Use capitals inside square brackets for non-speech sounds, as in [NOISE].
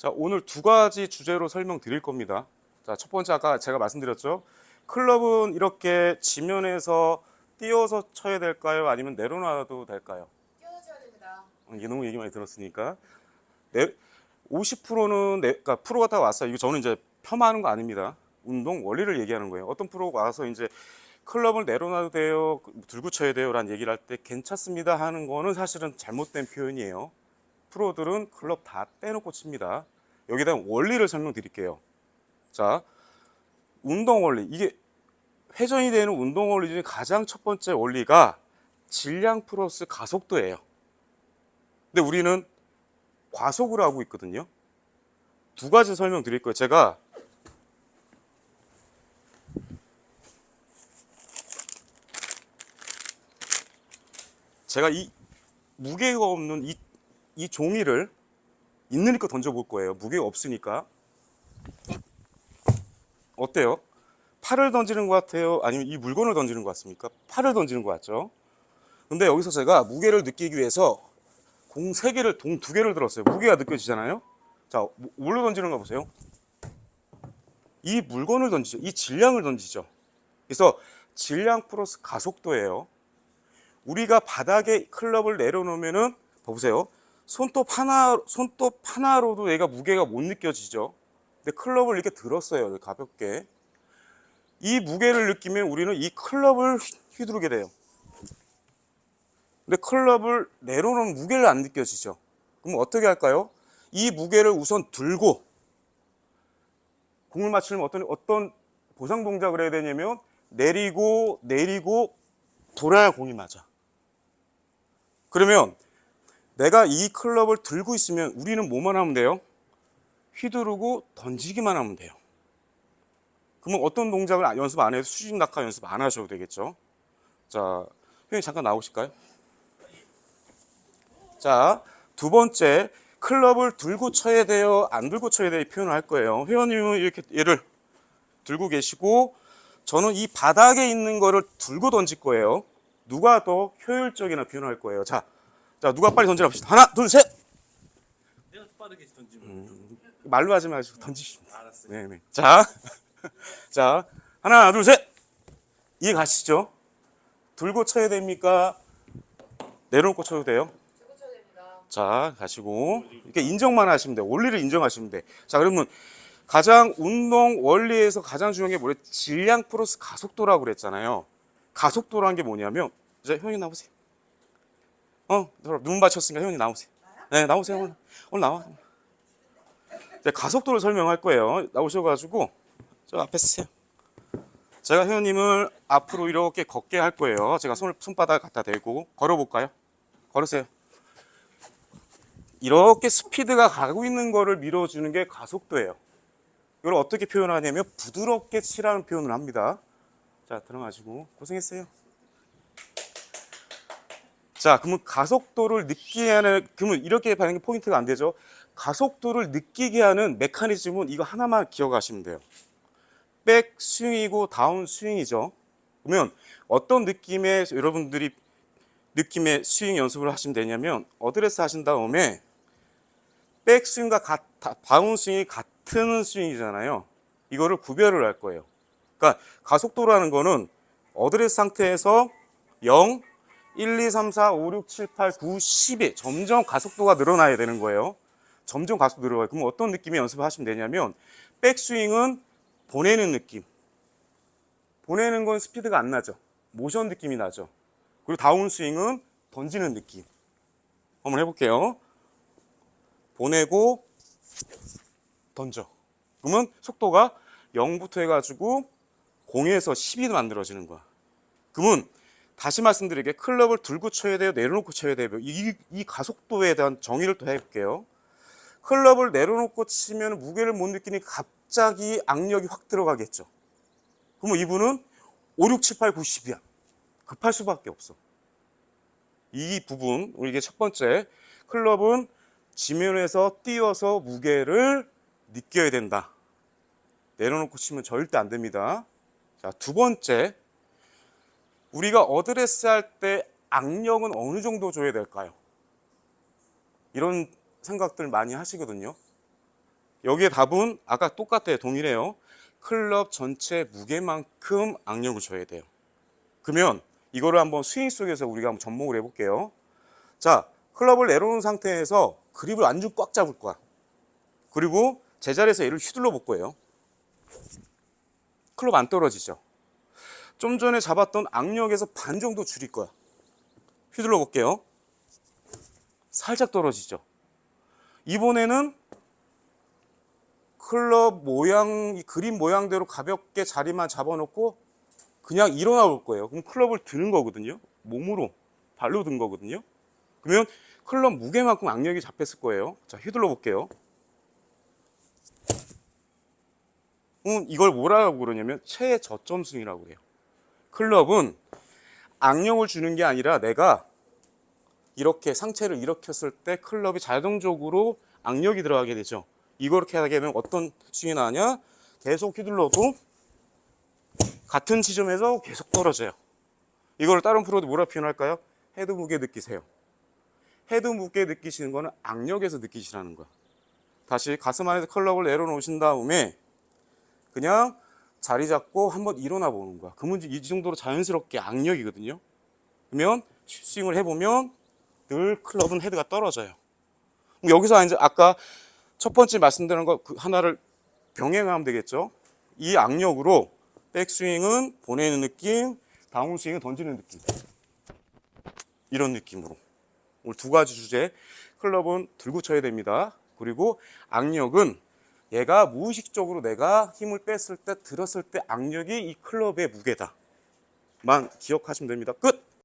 자, 오늘 두 가지 주제로 설명드릴 겁니다. 자, 첫 번째 아까 제가 말씀드렸죠. 클럽은 이렇게 지면에서 띄어서 쳐야 될까요? 아니면 내려놔도 될까요? 끼워줘야 됩니다. 어, 이게 너무 얘기 많이 들었으니까. 내, 50%는 내, 그러니까 프로가 다 왔어요. 이거 저는 이제 폄하하는 거 아닙니다. 운동 원리를 얘기하는 거예요. 어떤 프로가 와서 이제 클럽을 내려놔도 돼요, 들고 쳐야 돼요라는 얘기를 할 때 괜찮습니다 하는 거는 사실은 잘못된 표현이에요. 프로들은 클럽 다 떼놓고 칩니다. 여기다 원리를 설명드릴게요. 자, 운동 원리 이게 회전이 되는 운동 원리 중에 가장 첫 번째 원리가 질량 플러스 가속도예요. 근데 우리는 과속을 하고 있거든요. 두 가지 설명드릴 거예요. 제가 제가 이 무게가 없는 이, 이 종이를 있는 힘껏 던져볼 거예요. 무게가 없으니까. 어때요? 팔을 던지는 것 같아요? 아니면 이 물건을 던지는 것 같습니까? 팔을 던지는 것 같죠? 근데 여기서 제가 무게를 느끼기 위해서 공세 개를, 동두 개를 들었어요. 무게가 느껴지잖아요? 자, 뭐- 뭘로 던지는 거 보세요. 이 물건을 던지죠. 이 질량을 던지죠. 그래서 질량 플러스 가속도예요. 우리가 바닥에 클럽을 내려놓으면은 보세요. 손톱 하나 손톱 하나로도 얘가 무게가 못 느껴지죠. 근데 클럽을 이렇게 들었어요. 가볍게. 이 무게를 느끼면 우리는 이 클럽을 휘- 휘두르게 돼요. 근데 클럽을 내려놓으면 무게를 안 느껴지죠. 그럼 어떻게 할까요? 이 무게를 우선 들고 공을 맞추려면 어떤 어떤 보상 동작을 해야 되냐면 내리고 내리고 돌아야 공이 맞아. 그러면 내가 이 클럽을 들고 있으면 우리는 뭐만 하면 돼요? 휘두르고 던지기만 하면 돼요. 그러면 어떤 동작을 안- 연습 안 해도 수직 낙하 연습 안 하셔도 되겠죠. 자, 형님 잠깐 나오실까요? 자, 두 번째 클럽을 들고 쳐야 돼요, 안 들고 쳐야 돼요 이 표현을 할 거예요. 회원님은 이렇게 얘를 들고 계시고 저는 이 바닥에 있는 거를 들고 던질 거예요. 누가 더 효율적이나 표현할 거예요. 자, 자 누가 빨리 던지라 봅시다. 하나, 둘, 셋. 내가 빠르게 던지면 말로 하지 마시고 던지시면 돼요. 알았어요. 네, 네. 자, [LAUGHS] 자, 하나, 둘, 셋. 이해 가시죠? 들고 쳐야 됩니까? 내려놓고 쳐도 돼요? 들고 쳐야 됩니다. 자, 가시고 이렇게 인정만 하시면 돼요. 원리를 인정하시면 돼. 자, 그러면 가장 운동 원리에서 가장 중요한 게 뭐래? 질량 플러스 가속도라고 그랬잖아요. 가속도라는 게 뭐냐면 이제 형이 나오세요. 어, 눈 맞췄으니까 형이 나오세요. 네, 나오세요. 오늘, 오늘 나와. 이제 가속도를 설명할 거예요. 나오셔가지고 저 앞에 서세요. 제가 회원님을 앞으로 이렇게 걷게 할 거예요. 제가 손을 손바닥 갖다 대고 걸어볼까요? 걸으세요. 이렇게 스피드가 가고 있는 거를 밀어주는 게 가속도예요. 이걸 어떻게 표현하냐면 부드럽게 치라는 표현을 합니다. 자, 들어가시고 고생했어요. 자, 그러면 가속도를 느끼게 하는 그러면 이렇게 반응이 포인트가 안 되죠. 가속도를 느끼게 하는 메커니즘은 이거 하나만 기억하시면 돼요. 백 스윙이고 다운 스윙이죠. 그러면 어떤 느낌의 여러분들이 느낌의 스윙 연습을 하시면 되냐면 어드레스 하신 다음에 백 스윙과 같, 다운 스윙이 같은 스윙이잖아요. 이거를 구별을 할 거예요. 그러니까 가속도라는 거는 어드레스 상태에서 0, 1, 2, 3, 4, 5, 6, 7, 8, 9, 10에 점점 가속도가 늘어나야 되는 거예요. 점점 가속도 늘어가요. 그럼 어떤 느낌의 연습을 하시면 되냐면 백스윙은 보내는 느낌. 보내는 건 스피드가 안 나죠. 모션 느낌이 나죠. 그리고 다운스윙은 던지는 느낌. 한번 해볼게요. 보내고 던져. 그러면 속도가 0부터 해가지고 0에서 10이 만들어지는 거야. 그러면 다시 말씀드리게 클럽을 들고 쳐야 돼요, 내려놓고 쳐야 돼요. 이, 이 가속도에 대한 정의를 또 해볼게요. 클럽을 내려놓고 치면 무게를 못 느끼니 갑자기 악력이 확 들어가겠죠. 그러면 이분은 5, 6, 7, 8, 9, 10이야. 급할 수밖에 없어. 이 부분, 이게 첫 번째. 클럽은 지면에서 띄어서 무게를 느껴야 된다. 내려놓고 치면 절대 안 됩니다. 자, 두 번째. 우리가 어드레스 할 때 악력은 어느 정도 줘야 될까요? 이런 생각들 많이 하시거든요. 여기에 답은 아까 똑같아요. 동일해요. 클럽 전체 무게만큼 악력을 줘야 돼요. 그러면 이거를 한번 스윙 속에서 우리가 한번 접목을 해볼게요. 자, 클럽을 내려놓은 상태에서 그립을 완전 꽉 잡을 거야. 그리고 제자리에서 얘를 휘둘러 볼 거예요. 클럽 안 떨어지죠. 좀 전에 잡았던 악력에서 반 정도 줄일 거야. 휘둘러 볼게요. 살짝 떨어지죠. 이번에는 클럽 모양, 이 그림 모양대로 가볍게 자리만 잡아놓고 그냥 일어나 볼 거예요. 그럼 클럽을 드는 거거든요. 몸으로, 발로 든 거거든요. 그러면 클럽 무게만큼 악력이 잡혔을 거예요. 자, 휘둘러 볼게요. 음, 이걸 뭐라고 그러냐면 최저점 스윙이라고 그래요. 클럽은 악력을 주는 게 아니라 내가 이렇게 상체를 일으켰을 때 클럽이 자동적으로 악력이 들어가게 되죠. 이렇게 하게 되면 어떤 스윙이 나냐? 계속 휘둘러도 같은 지점에서 계속 떨어져요. 이걸 다른 프로도 뭐라 표현할까요? 헤드 무게 느끼세요. 헤드 무게 느끼시는 거는 악력에서 느끼시라는 거야. 다시 가슴 안에서 클럽을 내려놓으신 다음에 그냥 자리 잡고 한번 일어나 보는 거야. 그러면 이 정도로 자연스럽게 악력이거든요. 그러면 스윙을 해보면 늘 클럽은 헤드가 떨어져요. 여기서 이제 아까 첫 번째 말씀드린 거 그 하나를 병행하면 되겠죠. 이 악력으로 백스윙은 보내는 느낌, 다운스윙은 던지는 느낌. 이런 느낌으로. 오늘 두 가지 주제. 클럽은 들고 쳐야 됩니다. 그리고 악력은 얘가 무의식적으로 내가 힘을 뺐을 때 들었을 때 악력이 이 클럽의 무게다. 만 기억하시면 됩니다. 끝!